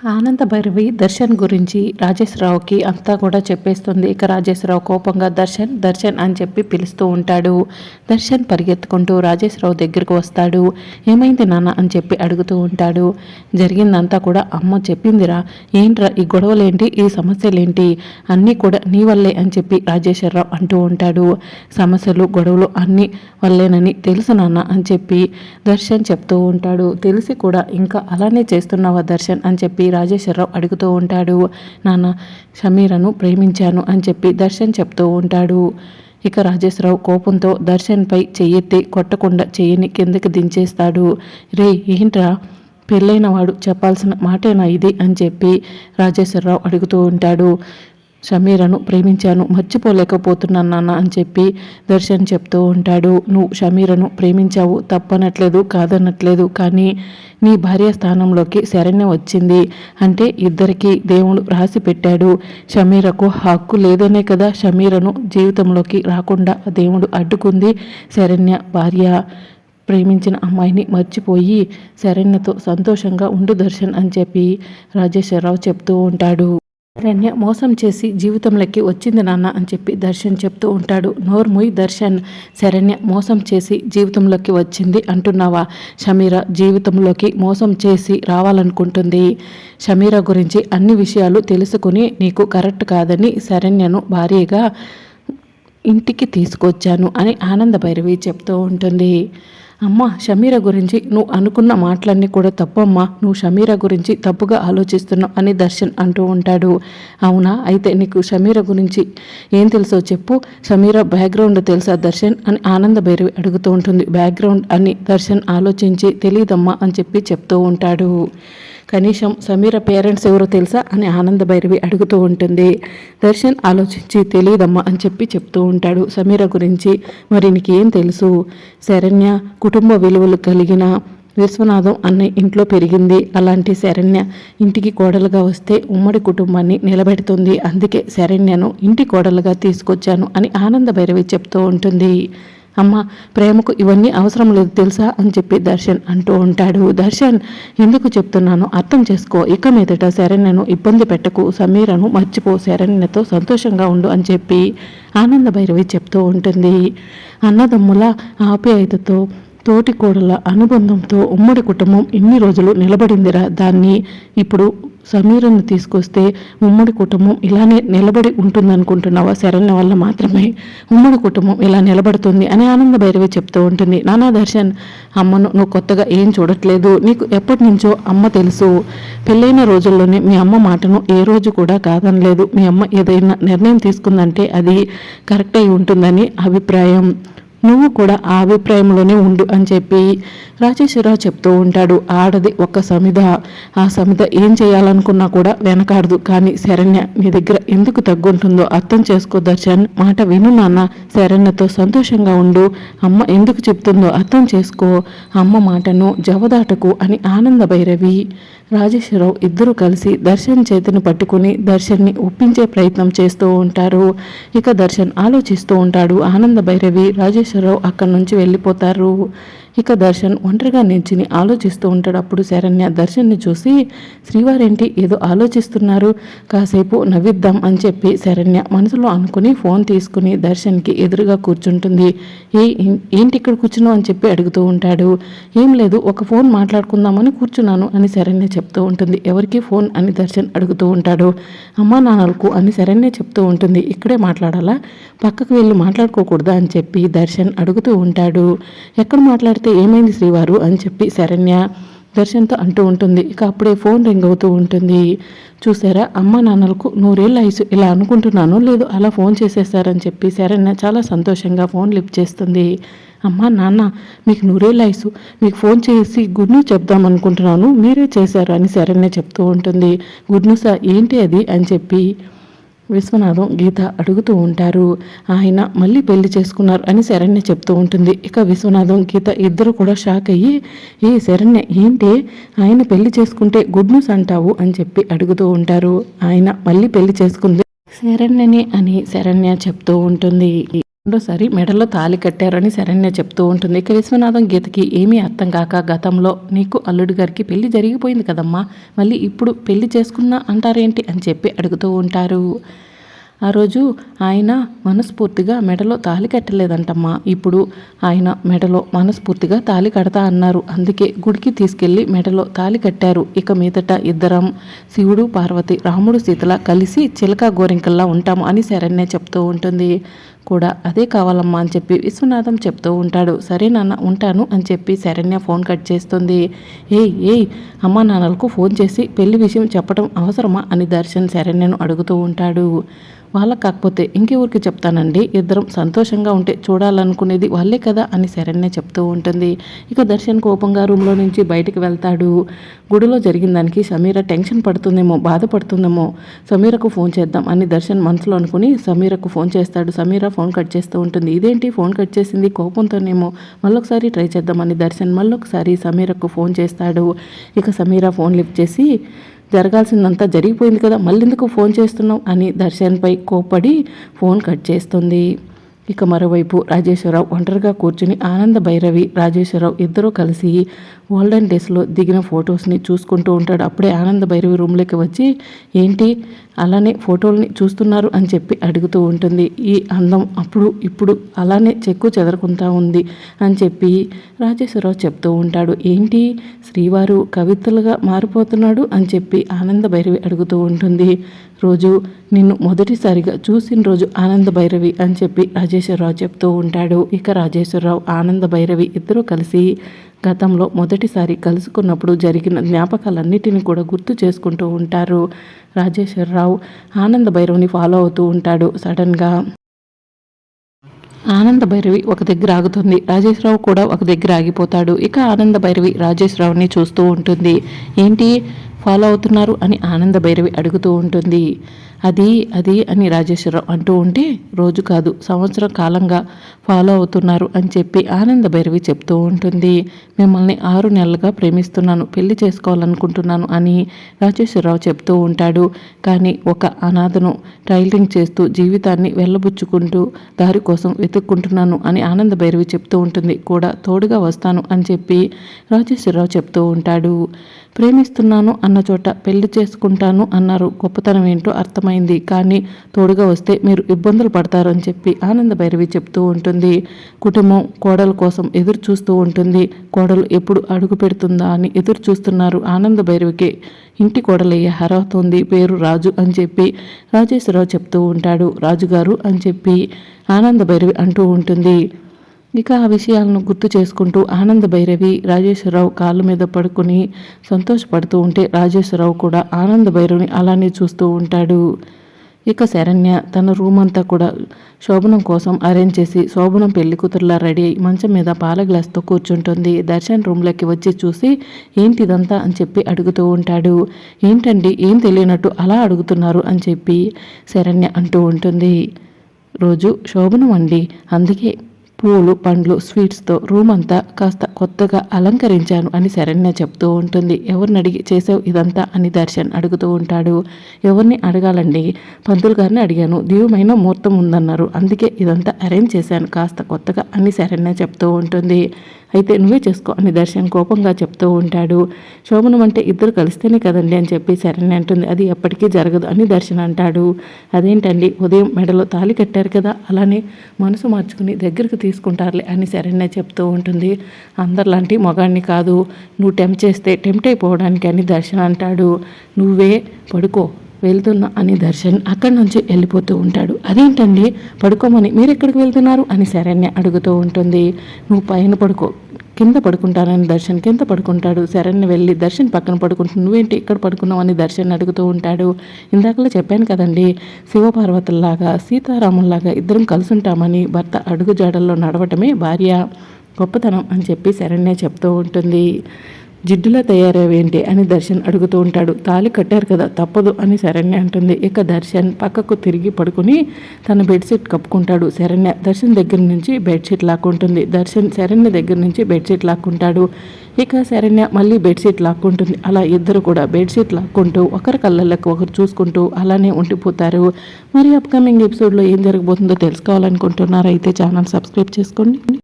ఆనంద భైరవి దర్శన్ గురించి రాజేశ్వరరావుకి అంతా కూడా చెప్పేస్తుంది. ఇక రాజేశ్వరరావు కోపంగా దర్శన్ దర్శన్ అని చెప్పి పిలుస్తూ ఉంటాడు. దర్శన్ పరిగెత్తుకుంటూ రాజేశ్వరరావు దగ్గరకు వస్తాడు. ఏమైంది నాన్న? అని చెప్పి అడుగుతూ ఉంటాడు. జరిగిందంతా కూడా అమ్మ చెప్పిందిరా. ఏంట్రా ఈ గొడవలేంటి? ఈ సమస్యలేంటి? అన్నీ కూడా నీ వల్లే అని చెప్పి రాజేశ్వరరావు అంటూ ఉంటాడు. సమస్యలు గొడవలు అన్నీ వల్లేనని తెలుసు నాన్న అని చెప్పి దర్శన్ చెప్తూ ఉంటాడు. తెలిసి కూడా ఇంకా అలానే చేస్తున్నావా దర్శన్ అని చెప్పి రాజేశ్వరరావు అడుగుతూ ఉంటాడు నాన్న సమీరను ప్రేమించాను అని చెప్పి దర్శన్ చెప్తూ ఉంటాడు. ఇక రాజేశ్వరరావు కోపంతో దర్శన్పై చెయ్యెత్తి కొట్టకుండా చెయ్యిని కిందకి దించేస్తాడు. రే ఏంట్రా? పెళ్ళైన వాడు చెప్పాల్సిన మాటేనా ఇది? అని చెప్పి రాజేశ్వరరావు అడుగుతూ ఉంటాడు. షమీరను ప్రేమించాను మర్చిపోలేకపోతున్నాను నాన్న అని చెప్పి దర్శన్ చెప్తూ ఉంటాడు. నువ్వు షమీరను ప్రేమించావు తప్పనట్లేదు కాదనట్లేదు కానీ నీ భార్య స్థానంలోకి శరణ్య వచ్చింది అంటే ఇద్దరికి దేవుడు రాసి పెట్టాడు. షమీరకు హక్కు లేదనే కదా షమీరను జీవితంలోకి రాకుండా దేవుడు అడ్డుకుంది శరణ్య భార్య. ప్రేమించిన అమ్మాయిని మర్చిపోయి శరణ్యతో సంతోషంగా ఉండు దర్శన్ అని చెప్పి రాజేశ్వరరావు చెప్తూ ఉంటాడు. శరణ్య మోసం చేసి జీవితంలోకి వచ్చింది నాన్న అని చెప్పి దర్శన్ చెప్తూ ఉంటాడు. నోర్ముయ్ దర్శన్ శరణ్య మోసం చేసి జీవితంలోకి వచ్చింది అంటున్నావా? షమీర జీవితంలోకి మోసం చేసి రావాలనుకుంటుంది. షమీర గురించి అన్ని విషయాలు తెలుసుకుని నీకు కరెక్ట్ కాదని శరణ్యను భారీగా ఇంటికి తీసుకొచ్చాను అని ఆనంద భైరవి చెప్తూ ఉంటుంది. అమ్మ షమీర గురించి నువ్వు అనుకున్న మాటలన్నీ కూడా తప్పమ్మా. నువ్వు షమీర గురించి తప్పుగా ఆలోచిస్తున్నావు అని దర్శన్ అంటూ ఉంటాడు. అవునా? అయితే నీకు షమీర గురించి ఏం తెలుసో చెప్పు. షమీర బ్యాక్గ్రౌండ్ తెలుసా దర్శన్ అని ఆనంద భైరవి అడుగుతూ ఉంటుంది. బ్యాక్గ్రౌండ్ అని దర్శన్ ఆలోచించి తెలియదమ్మా అని చెప్పి చెప్తూ ఉంటాడు. కనీసం సమీర పేరెంట్స్ ఎవరో తెలుసా అని ఆనంద భైరవి అడుగుతూ ఉంటుంది. దర్శన్ ఆలోచించి తెలియదమ్మా అని చెప్పి చెప్తూ ఉంటాడు సమీర గురించి. మరి నీకేం తెలుసు? శరణ్య కుటుంబ విలువలు కలిగిన విశ్వనాథం అన్న ఇంట్లో పెరిగింది. అలాంటి శరణ్య ఇంటికి కోడలుగా వస్తే ఉమ్మడి కుటుంబాన్ని నిలబెడుతుంది. అందుకే శరణ్యను ఇంటి కోడలుగా తీసుకొచ్చాను అని ఆనంద భైరవి చెప్తూ ఉంటుంది. అమ్మ ప్రేమకు ఇవన్నీ అవసరం లేదు తెలుసా అని చెప్పి దర్శన్ అంటూ ఉంటాడు. దర్శన్ ఎందుకు చెప్తున్నాను అర్థం చేసుకో. ఇక మీదట శరణ్యను ఇబ్బంది పెట్టకు. సమీరను మర్చిపో. శరణ్యతో సంతోషంగా ఉండు అని చెప్పి ఆనంద భైరవి చెప్తూ ఉంటుంది. అన్నదమ్ముల ఆప్యాయతతో తోటి కోడల అనుబంధంతో ఉమ్మడి కుటుంబం ఇన్ని రోజులు నిలబడిందిరా. దాన్ని ఇప్పుడు సమీరను తీసుకొస్తే ఉమ్మడి కుటుంబం ఇలానే నిలబడి ఉంటుందనుకుంటున్నావా? శరణ్య వల్ల మాత్రమే. ఉమ్మడి కుటుంబం ఇలా నిలబడుతుంది అని ఆనంద భైరవి చెప్తూ ఉంటుంది. నానా దర్శన్ అమ్మను నువ్వు కొత్తగా ఏం చూడట్లేదు. నీకు ఎప్పటి నుంచో అమ్మ తెలుసు. పెళ్ళైన రోజుల్లోనే మీ అమ్మ మాటను ఏ రోజు కూడా కాదనలేదు. మీ అమ్మ ఏదైనా నిర్ణయం తీసుకుందంటే అది కరెక్ట్ అయి ఉంటుందని అభిప్రాయం. నువ్వు కూడా ఆ అభిప్రాయంలోనే ఉండు అని చెప్పి రాజేశ్వరరావు చెప్తూ ఉంటాడు. ఆడది ఒక సమిధ. ఆ సమిధ ఏం చేయాలనుకున్నా కూడా వెనకాడదు. కానీ శరణ్య నీ దగ్గర ఎందుకు తగ్గుంటుందో అర్థం చేసుకో దర్శన్. మాట విను నాన్న. శరణ్యతో సంతోషంగా ఉండు. అమ్మ ఎందుకు చెప్తుందో అర్థం చేసుకో. అమ్మ మాటను జవదాటకు అని ఆనంద భైరవి రాజేశ్వరరావు ఇద్దరు కలిసి దర్శన్ చేతిని పట్టుకుని దర్శన్ని ఒప్పించే ప్రయత్నం చేస్తూ ఉంటారు. ఇక దర్శన్ ఆలోచిస్తూ ఉంటాడు ఆనంద భైరవి రాజేశ్వరరావు అక్కడి నుంచి వెళ్ళిపోతారు. ఇక దర్శన్ ఒంటరిగా నిల్చుని ఆలోచిస్తూ ఉంటాడు. అప్పుడు శరణ్య దర్శన్ని చూసి శ్రీవారేంటి? ఏదో ఆలోచిస్తున్నారు. కాసేపు నవ్విద్దాం అని చెప్పి శరణ్య మనసులో అనుకుని ఫోన్ తీసుకుని దర్శన్కి ఎదురుగా కూర్చుంటుంది. ఏ ఏంటి ఇక్కడ కూర్చున్నావు? అని చెప్పి అడుగుతూ ఉంటాడు. ఏం లేదు ఒక ఫోన్ మాట్లాడుకుందామని కూర్చున్నాను అని శరణ్య చెప్తూ ఉంటుంది. ఎవరికి ఫోన్? అని దర్శన్ అడుగుతూ ఉంటాడు. అమ్మా నాన్నలకు అని శరణ్య చెప్తూ ఉంటుంది. ఇక్కడే మాట్లాడాలా? పక్కకు వెళ్ళి మాట్లాడుకోకూడదా? అని చెప్పి దర్శన్ అడుగుతూ ఉంటాడు. ఎక్కడ మాట్లాడితే అయితే ఏమైంది శ్రీవారు అని చెప్పి శరణ్య దర్శన్తో అంటూ ఉంటుంది. ఇక అప్పుడే ఫోన్ రింగ్ అవుతూ ఉంటుంది. చూసారా అమ్మ నాన్నలకు నూరేళ్ళ ఐసు ఇలా అనుకుంటున్నాను. లేదు అలా ఫోన్ చేసేసారని చెప్పి శరణ్య చాలా సంతోషంగా ఫోన్ లిఫ్ట్ చేస్తుంది. అమ్మ నాన్న మీకు నూరేళ్ళ ఐసు మీకు ఫోన్ చేసి గుడ్ న్యూస్ చెప్దాం అనుకుంటున్నాను. మీరే చేశారు అని శరణ్య చెప్తూ ఉంటుంది. గుడ్ న్యూసా? ఏంటి అది? అని చెప్పి విశ్వనాథం గీత అడుగుతూ ఉంటారు. ఆయన మళ్ళీ పెళ్ళి చేసుకున్నారు అని శరణ్య చెప్తూ ఉంటుంది. ఇక విశ్వనాథం గీత ఇద్దరు కూడా షాక్ అయ్యి ఏ శరణ్య ఏంటి? ఆయన పెళ్ళి చేసుకుంటే గుడ్ న్యూస్ అంటావు? అని చెప్పి అడుగుతూ ఉంటారు. ఆయన మళ్ళీ పెళ్ళి చేసుకుంది శరణ్యని అని శరణ్య చెప్తూ ఉంటుంది. రెండోసారి మెడలో తాలి కట్టారని శరణ్య చెప్తూ ఉంటుంది. ఇక విశ్వనాథం గీతకి ఏమీ అర్థం కాక గతంలో నీకు అల్లుడి గారికి పెళ్ళి జరిగిపోయింది కదమ్మా మళ్ళీ ఇప్పుడు పెళ్ళి చేసుకున్నా అంటారేంటి అని చెప్పి అడుగుతూ ఉంటారు. ఆ రోజు ఆయన మనస్ఫూర్తిగా మెడలో తాలి కట్టలేదంటమ్మా ఇప్పుడు ఆయన మెడలో మనస్ఫూర్తిగా తాలి కడతా అన్నారు. అందుకే గుడికి తీసుకెళ్ళి మెడలో తాలి కట్టారు. ఇక మీదట ఇద్దరం శివుడు పార్వతి రాముడు సీతల కలిసి చిలక గోరింకల్లా ఉంటాము అని శరణ్య చెప్తూ ఉంటుంది. కూడా అదే కావాలమ్మా అని చెప్పి విశ్వనాథం చెప్తూ ఉంటాడు. సరే నాన్న ఉంటాను అని చెప్పి శరణ్య ఫోన్ కట్ చేస్తుంది. ఏయ్ ఏయ్ అమ్మా నాన్నలకు ఫోన్ చేసి పెళ్ళి విషయం చెప్పడం అవసరమా అని దర్శన్ శరణ్యను అడుగుతూ ఉంటాడు. వాళ్ళకి కాకపోతే ఇంకెవరికి చెప్తానండి. ఇద్దరం సంతోషంగా ఉంటే చూడాలనుకునేది వాళ్ళే కదా అని శరణ్య చెప్తూ ఉంటుంది. ఇక దర్శన్ కోపంగా రూమ్లో నుంచి బయటికి వెళ్తాడు. గుడిలో జరిగిన దానికి సమీర టెన్షన్ పడుతుందేమో బాధపడుతుందేమో సమీరకు ఫోన్ చేద్దాం అని దర్శన్ మనసులో అనుకుని సమీరకు ఫోన్ చేస్తాడు. సమీర ఫోన్ కట్ చేస్తూ ఉంటుంది. ఇదేంటి? ఫోన్ కట్ చేసింది కోపంతోనేమో మళ్ళొకసారి ట్రై చేద్దామని దర్శన్ మళ్ళొకసారి సమీరకు ఫోన్ చేస్తాడు. ఇక సమీర ఫోన్ లిఫ్ట్ చేసి జరగాల్సిందంతా జరిగిపోయింది కదా మళ్ళీ ఎందుకు ఫోన్ చేస్తున్నావు? అని దర్శన్పై కోపడి ఫోన్ కట్ చేస్తుంది. ఇక మరోవైపు రాజేశ్వరరావు ఒంటరిగా కూర్చుని ఆనంద భైరవి రాజేశ్వరరావు ఇద్దరూ కలిసి ఓల్డెన్ డేస్లో దిగిన ఫొటోస్ని చూసుకుంటూ ఉంటాడు. అప్పుడే ఆనంద భైరవి రూమ్లోకి వచ్చి ఏంటి? అలానే ఫోటోల్ని చూస్తున్నారు అని చెప్పి అడుగుతూ ఉంటుంది. ఈ అందం అప్పుడు ఇప్పుడు అలానే చెక్కు చెదరకుంటా ఉంది అని చెప్పి రాజేశ్వరరావు చెప్తూ ఉంటాడు. ఏంటి? శ్రీవారు కవితలుగా మారిపోతున్నాడు అని చెప్పి ఆనంద భైరవి అడుగుతూ ఉంటుంది. రోజు నిన్ను మొదటిసారిగా చూసిన రోజు ఆనంద భైరవి అని చెప్పి రాజేశ్వరరావు చెప్తూ ఉంటాడు. ఇక రాజేశ్వరరావు ఆనంద భైరవి ఇద్దరూ కలిసి గతంలో మొదటిసారి కలుసుకున్నప్పుడు జరిగిన జ్ఞాపకాలన్నిటిని కూడా గుర్తు చేసుకుంటూ ఉంటారు. రాజేశ్వరరావు ఆనంద భైరవిని ఫాలో అవుతూ ఉంటాడు సడన్గా. ఆనంద భైరవి ఒక దగ్గర ఆగుతుంది. రాజేశ్వరరావు కూడా ఒక దగ్గర ఆగిపోతాడు. ఇక ఆనంద భైరవి రాజేశ్వరరావుని చూస్తూ ఉంటుంది. ఏంటి? ఫాలో అవుతున్నారు? అని ఆనంద భైరవి అడుగుతూ ఉంటుంది. అది అది అని రాజేశ్వరరావు అంటూ ఉంటే రోజు కాదు సంవత్సరం కాలంగా ఫాలో అవుతున్నారు అని చెప్పి ఆనంద భైరవి చెప్తూ ఉంటుంది. మిమ్మల్ని ఆరు నెలలుగా ప్రేమిస్తున్నాను పెళ్ళి చేసుకోవాలనుకుంటున్నాను అని రాజేశ్వరరావు చెప్తూ ఉంటాడు. కానీ ఒక అనాథను టైలింగ్ చేస్తూ జీవితాన్ని వెళ్ళబుచ్చుకుంటూ దారి కోసం వెతుక్కుంటున్నాను అని ఆనంద భైరవి చెప్తూ ఉంటుంది. కూడా తోడుగా వస్తాను అని చెప్పి రాజేశ్వరరావు చెప్తూ ఉంటాడు. ప్రేమిస్తున్నాను అన్న చోట పెళ్ళి చేసుకుంటాను అన్నారు. గొప్పతనం ఏంటో అర్థం అర్థమైంది. కానీ తోడుగా వస్తే మీరు ఇబ్బందులు పడతారని చెప్పి ఆనంద భైరవి చెప్తూ ఉంటుంది. కుటుంబం కోడల కోసం ఎదురు చూస్తూ ఉంటుంది. కోడలు ఎప్పుడు అడుగు పెడుతుందా అని ఎదురు చూస్తున్నారు ఆనంద భైరవికి. ఇంటి కోడలయ్యే ఉంది పేరు రాజు అని చెప్పి రాజేశ్వరరావు చెప్తూ ఉంటాడు. రాజుగారు అని చెప్పి ఆనంద భైరవి అంటూ ఉంటుంది. ఇక ఆ విషయాలను గుర్తు చేసుకుంటూ ఆనంద భైరవి రాజేశ్వరరావు కాళ్ళ మీద పడుకొని సంతోషపడుతూ ఉంటే రాజేశ్వరరావు కూడా ఆనంద భైరవిని అలానే చూస్తూ ఉంటాడు. ఇక శరణ్య తన రూమ్ అంతా కూడా శోభనం కోసం అరేంజ్ చేసి శోభనం పెళ్ళి కూతురులా రెడీ అయి మంచం మీద పాల గ్లాస్తో కూర్చుంటుంది. దర్శన్ రూమ్లోకి వచ్చి చూసి ఏంటి ఇదంతా అని చెప్పి అడుగుతూ ఉంటాడు. ఏంటండి? ఏం తెలియనట్టు అలా అడుగుతున్నారు అని చెప్పి శరణ్య అంటూ ఉంటుంది. రోజు శోభనం అండి. అందుకే పూలు పండ్లు స్వీట్స్తో రూమ్ అంతా కాస్త కొత్తగా అలంకరించాను అని శరణ్య చెప్తూ ఉంటుంది. ఎవరిని అడిగి చేసావు ఇదంతా అని దర్శన్ అడుగుతూ ఉంటాడు. ఎవరిని అడగాలండి? పంతులు గారిని అడిగాను. దివ్యమైన ముహూర్తం ఉందన్నారు. అందుకే ఇదంతా అరేంజ్ చేశాను కాస్త కొత్తగా అని శరణ్య చెప్తూ ఉంటుంది. అయితే నువ్వే చేసుకో అని దర్శన్ కోపంగా చెప్తూ ఉంటాడు. శోభనం అంటే ఇద్దరు కలిస్తేనే కదండి అని చెప్పి శరణ్య అంటుంది. అది ఎప్పటికీ జరగదు అని దర్శన్ అంటాడు. అదేంటండి? ఉదయం మెడలో తాలి కట్టారు కదా అలానే మనసు మార్చుకుని దగ్గరకు తీసుకుంటారులే అని శరణ్య చెప్తూ ఉంటుంది. అందరిలాంటి మొగాన్ని కాదు. నువ్వు టెంప్ చేస్తే టెంప్ట్ అయిపోవడానికి అని దర్శన్ అంటాడు. నువ్వే పడుకో వెళ్తున్నా అని దర్శన్ అక్కడి నుంచి వెళ్ళిపోతూ ఉంటాడు. అదేంటండి? పడుకోమని. మీరు ఎక్కడికి వెళ్తున్నారు? అని శరణ్య అడుగుతూ ఉంటుంది. నువ్వు పైన పడుకో. కింద పడుకుంటానని దర్శన్ కింద పడుకుంటాడు. శరణ్య వెళ్ళి దర్శన్ పక్కన పడుకుంటుంది. నువ్వేంటి ఇక్కడ పడుకున్నావు? అని దర్శన్ అడుగుతూ ఉంటాడు. ఇందాకలో చెప్పాను కదండి. శివపార్వతుల్లాగా సీతారాముల్లాగా ఇద్దరం కలిసి ఉంటామని భర్త అడుగు జాడల్లో నడవటమే భార్య గొప్పతనం అని చెప్పి శరణ్య చెప్తూ ఉంటుంది. జిడ్డులా తయారవేంటి అని దర్శన్ అడుగుతూ ఉంటాడు. తాళి కట్టారు కదా తప్పదు అని శరణ్య అంటుంది. ఇక దర్శన్ పక్కకు తిరిగి పడుకుని తన బెడ్షీట్ కప్పుకుంటాడు. శరణ్య దర్శన్ దగ్గర నుంచి బెడ్షీట్ లాక్కుంటుంది. దర్శన్ శరణ్య దగ్గర నుంచి బెడ్షీట్ లాక్కుంటాడు. ఇక శరణ్య మళ్ళీ బెడ్షీట్ లాక్కుంటుంది. అలా ఇద్దరు కూడా బెడ్షీట్ లాక్కుంటూ ఒకరి కళ్ళలకు ఒకరు చూసుకుంటూ అలానే ఉండిపోతారు. మరి అప్కమింగ్ ఎపిసోడ్లో ఏం జరగబోతుందో తెలుసుకోవాలనుకుంటున్నారైతే ఛానల్ సబ్స్క్రైబ్ చేసుకోండి.